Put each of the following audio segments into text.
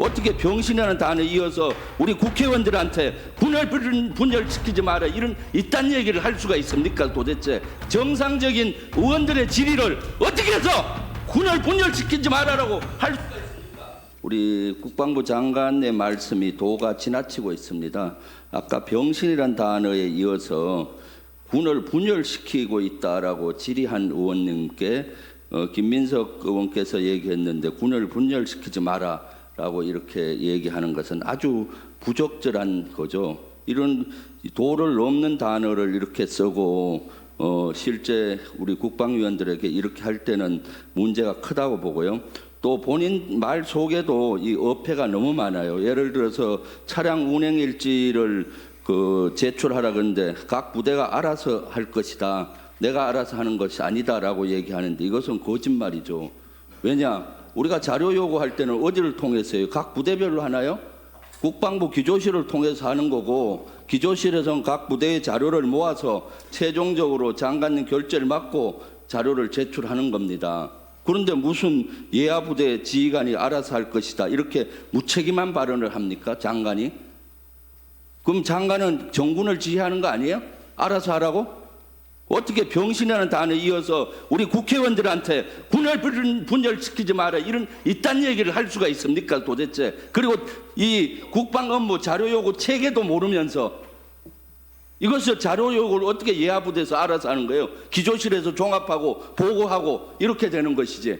어떻게 병신이라는 단어에 이어서 우리 국회의원들한테 군을 분- 분열시키지 마라 이런 이딴 얘기를 할 수가 있습니까 도대체 정상적인 의원들의 질의를 어떻게 해서 군을 분열시키지 마라라고 할 수가 있습니까? 우리 국방부 장관의 말씀이 도가 지나치고 있습니다. 아까 병신이란 단어에 이어서 군을 분열시키고 있다라고 질의한 의원님께 어, 김민석 의원께서 얘기했는데 군을 분열시키지 마라 라고 이렇게 얘기하는 것은 아주 부적절한 거죠. 이런 도를 넘는 단어를 이렇게 쓰고 어, 실제 우리 국방위원들에게 이렇게 할 때는 문제가 크다고 보고요. 또 본인 말 속에도 이 어폐가 너무 많아요. 예를 들어서 차량 운행 일지를 그 제출하라 그러는데 각 부대가 알아서 할 것이다. 내가 알아서 하는 것이 아니다라고 얘기하는데 이것은 거짓말이죠. 왜냐? 우리가 자료 요구할 때는 어디를 통해서요? 각 부대별로 하나요? 국방부 기조실을 통해서 하는 거고 기조실에서는 각 부대의 자료를 모아서 최종적으로 장관님 결재를 받고 자료를 제출하는 겁니다. 그런데 무슨 예하 부대 지휘관이 알아서 할 것이다 이렇게 무책임한 발언을 합니까 장관이? 그럼 장관은 정군을 지휘하는 거 아니에요? 알아서 하라고? 어떻게 병신이라는 단어에 이어서 우리 국회의원들한테 군을 분- 분열시키지 마라 이런 이딴 얘기를 할 수가 있습니까 도대체? 그리고 이 국방 업무 자료 요구 체계도 모르면서 이것을 자료 요구를 어떻게 예하부대에서 알아서 하는 거예요? 기조실에서 종합하고 보고하고 이렇게 되는 것이지.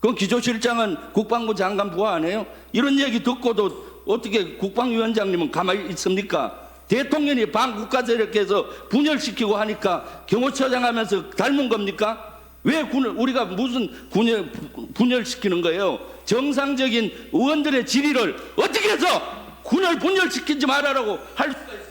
그럼 기조실장은 국방부 장관 부하 아니에요? 이런 얘기 듣고도 어떻게 국방위원장님은 가만히 있습니까 대통령이 반국가 세력해서 분열시키고 하니까 경호처장 하면서 닮은 겁니까? 왜 군을 우리가 무슨 군을 분열시키는 거예요? 정상적인 의원들의 질의를 어떻게 해서 군을 분열시키지 말아라고 할 수가